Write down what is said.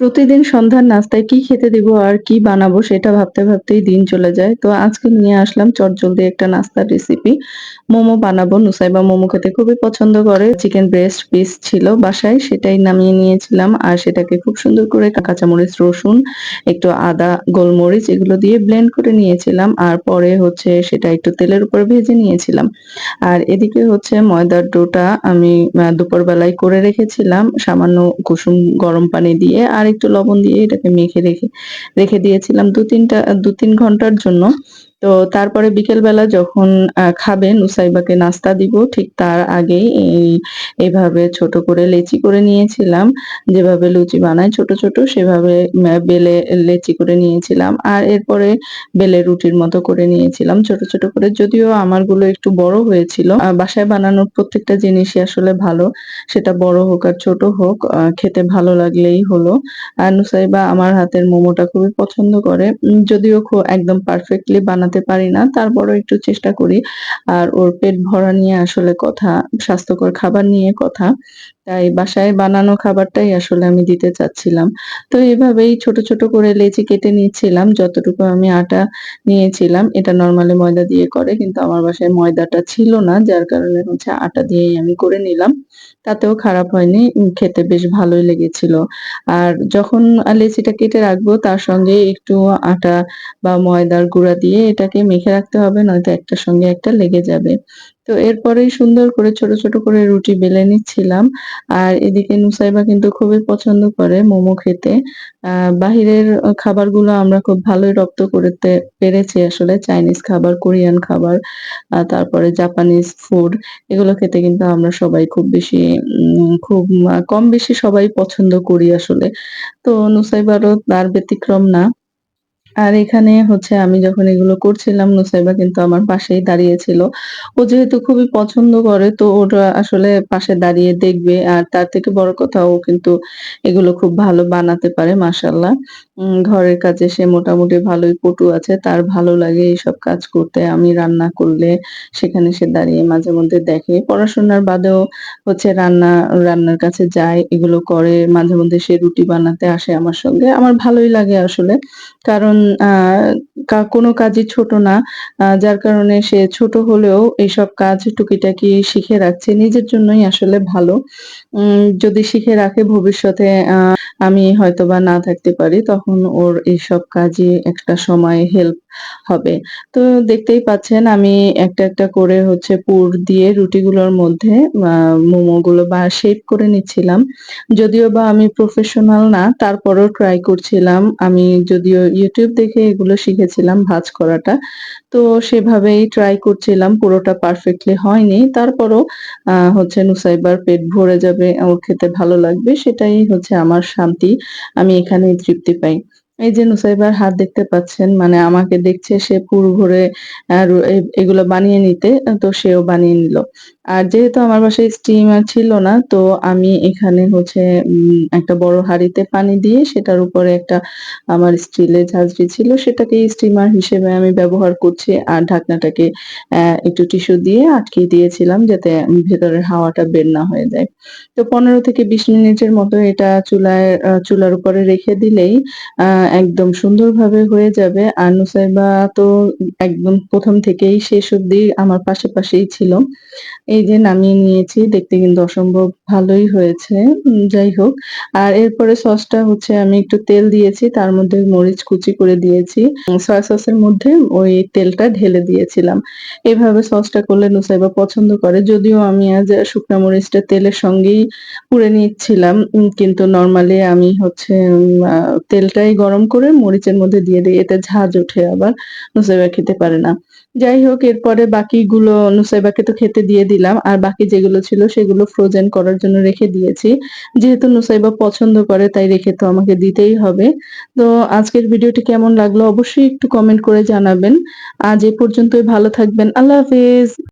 প্রতিদিন সন্ধ্যার নাস্তায় কি খেতে দিব আর কি বানাবো সেটা ভাবতে ভাবতেই দিন চলে যায়। তো আজকে নিয়ে আসলাম চটজলদি একটা নাস্তার রেসিপি। মোমো বানাবো। নুসাইবা মোমো খেতে খুবই পছন্দ করে। চিকেন ব্রেস্ট পিস ছিল বাসায় সেটাই নামিয়ে নিয়েছিলাম। আর সেটাকে খুব সুন্দর করে কাঁচামরিচ, রসুন, একটু আদা, গোলমরিচ এগুলো দিয়ে ব্লেন্ড করে নিয়েছিলাম। আর পরে হচ্ছে সেটা একটু তেলের উপর ভেজে নিয়েছিলাম। আর এদিকে হচ্ছে ময়দার ডোটা আমি দুপুরবেলায় করে রেখেছিলাম সামান্য কুসুম গরম পানি দিয়ে আর আর একটু লবণ দিয়ে এটাকে মেখে রেখে রেখে দিয়েছিলাম দু তিনটা, দু তিন ঘণ্টার জন্য। তো তারপরে বিকেলবেলা যখন খাবে নুসাইবাকে নাস্তা দিব ঠিক তার আগেই এই ছোট করে লেচি করে নিয়েছিলাম। যেভাবে লুচি বানায় ছোট, ছোট সেভাবে বেলে লেচি করে নিয়েছিলাম। আর এরপরে বেলে রুটির মতো করে নিয়েছিলাম ছোট, ছোট করে। যদিও আমারগুলো একটু বড় হয়েছিল। বাসায় বানানোর প্রত্যেকটা জিনিসই আসলে ভালো। সেটা বড় হোক আর ছোট হোক খেতে ভালো লাগলেই হলো। আর নুসাইবা আমার হাতের মোমোটা খুবই পছন্দ করে। যদিও একদম পারফেক্টলি বানাতে পারি না, তারপরও একটু চেষ্টা করি। আর ওর পেট ভরা নিয়ে আসলে কথা, স্বাস্থ্যকর খাবার নিয়ে কথা। তাই বাসায় বানানো খাবারটাই আসলে আমি দিতে চাচ্ছিলাম। তো এভাবেই ছোট, ছোট করে লেচি কেটে নিচ্ছিলাম। যতটুকু আমি আটা নিয়েছিলাম, এটা নরমালি ময়দা দিয়ে করে। কিন্তু আমার বাসায় ময়দাটা ছিল না। যার কারণে হচ্ছে আটা দিয়েই আমি করে নিলাম। তাতেও খারাপ হয়নি। খেতে বেশ ভালোই লেগেছিল। আর যখন লেচিটা কেটে রাখব তার সঙ্গে একটু আটা বা ময়দার গুঁড়া দিয়ে এটাকে মেখে রাখতে হবে নয়তো একটার সঙ্গে একটা লেগে যাবে। তো এরপরেই সুন্দর করে ছোট, ছোট করে রুটি বেলে নিচ্ছিলাম। আর এদিকে নুসাইবা কিন্তু খুবই পছন্দ করে মোমো খেতে। বাহিরের খাবারগুলো আমরা খুব ভালোই রপ্ত করতে পেরেছি আসলে। চাইনিজ খাবার, কোরিয়ান খাবার, তারপরে জাপানিজ ফুড এগুলো খেতে কিন্তু আমরা সবাই খুব বেশি খুব কম বেশি সবাই পছন্দ করি আসলে। তো নুসাইবারও তার ব্যতিক্রম না। আর এখানে হচ্ছে আমি যখন এগুলো করছিলাম, নুসাইবা কিন্তু আমার পাশেই দাঁড়িয়ে ছিল। ও যেহেতু খুবই পছন্দ করে, তো ওটা আসলে পাশে দাঁড়িয়ে দেখবে। আর তার থেকে বড় কথা, ও কিন্তু এগুলো খুব ভালো বানাতে পারে, মাশাআল্লাহ। ঘরের কাজে সে মোটামুটি ভালোই পটু আছে। তার ভালো লাগে এইসব কাজ করতে। আমি রান্না করলে সেখানে সে দাঁড়িয়ে মাঝে মধ্যে দেখে। পড়াশোনার বাদেও হচ্ছে রান্না রান্নার কাছে যায়, এগুলো করে। মাঝে মধ্যে সে রুটি বানাতে আসে আমার সঙ্গে। আমার ভালোই লাগে আসলে। কারণ আ কা কোনো কাজই ছোট না। যার কারণে সে ছোট হলেও এইসব কাজ টুকিটাকি শিখে রাখছে। নিজের জন্যই আসলে ভালো। যদি শিখে রাখে ভবিষ্যতে আমি হয়তোবা না থাকতে পারি, তখন ওর এইসব কাজে একটা সময় হেল্প হবে। তো দেখতেই পাচ্ছেন আমি একটা, একটা করে হচ্ছে পুর দিয়ে রুটিগুলোর মধ্যে মোমোগুলো বা শেপ করে নিচ্ছিলাম। যদিও বা আমি প্রফেশনাল না তারপরেও ট্রাই করছিলাম। আমি যদিও ইউটিউব দেখে এগুলো শিখেছিলাম ভাজ করাটা। তো সেভাবেই ট্রাই করছিলাম। পুরোটা পারফেক্টলি হয়নি। তারপরও হচ্ছে নুসাইবার পেট ভরে যাবে, ওর খেতে ভালো লাগবে সেটাই হচ্ছে আমার শান্তি। আমি এখানেই তৃপ্তি পাই। এই যে নুসাইবার হাত দেখতে পাচ্ছেন মানে আমাকে দেখছে সে পুর ভরে এগুলো বানিয়ে নিতে। তো সেও বানিয়ে নিল। আর যেহেতু আমার বাসায় স্টিমার ছিল না, তো আমি এখানে হচ্ছে একটা বড় হাঁড়িতে পানি দিয়ে সেটার উপরে একটা আমার স্টিলের ঝাঁঝরি ছিল সেটাকেই স্টিমার হিসেবে আমি ব্যবহার করছি। আর ঢাকনাটাকে একটু টিস্যু দিয়ে আটকে দিয়েছিলাম যাতে ভেতরের হাওয়াটা বের না হয়ে যায়। তো ১৫ থেকে ২০ মিনিটের মতো এটা চুলায় চুলার উপরে রেখে দিলেই, আ একদম সুন্দরভাবে হয়ে যাবে। আর নুসাইবা তো একদম ১ম থেকেই শেষ অবধি আমার পাশে, পাশেই ছিল। এই যে নামিয়ে নিয়েছি। দেখতে কিন্তু অসম্ভব ভালোই হয়েছে। যাই হোক। আর এরপরে সসটা হচ্ছে আমি একটু তেল দিয়েছি। তার মধ্যে মরিচ কুচি করে দিয়েছি। সয়া সসের মধ্যে ওই তেলটা ঢেলে দিয়েছিলাম। এভাবে সসটা করলে নুসাইবা পছন্দ করে। যদিও আমি আজ শুকনা মরিচটা তেলের সঙ্গেই পুড়ে নিচ্ছিলাম। কিন্তু নরমালি আমি হচ্ছে তেলটাই গরম করে মরিচের মধ্যে দিয়ে দেই। এতে ঝাঁজ ওঠে, আবার। নুসাইবা খেতে পারে না। যাই হোক, এরপরে বাকিগুলো নুসাইবাকে তো খেতে দিয়ে দিলাম। আর বাকি যেগুলো ছিল সেগুলো ফ্রোজেন করার জন্য রেখে দিয়েছি। যেহেতু নুসাইবা পছন্দ করে, তাই রেখে তো আমাকে দিতেই হবে। তো আজকের ভিডিওটি কেমন লাগল অবশ্যই একটু কমেন্ট করে জানাবেন। আজ এ পর্যন্তই, ভালো থাকবেন। আল্লাহ হাফেজ।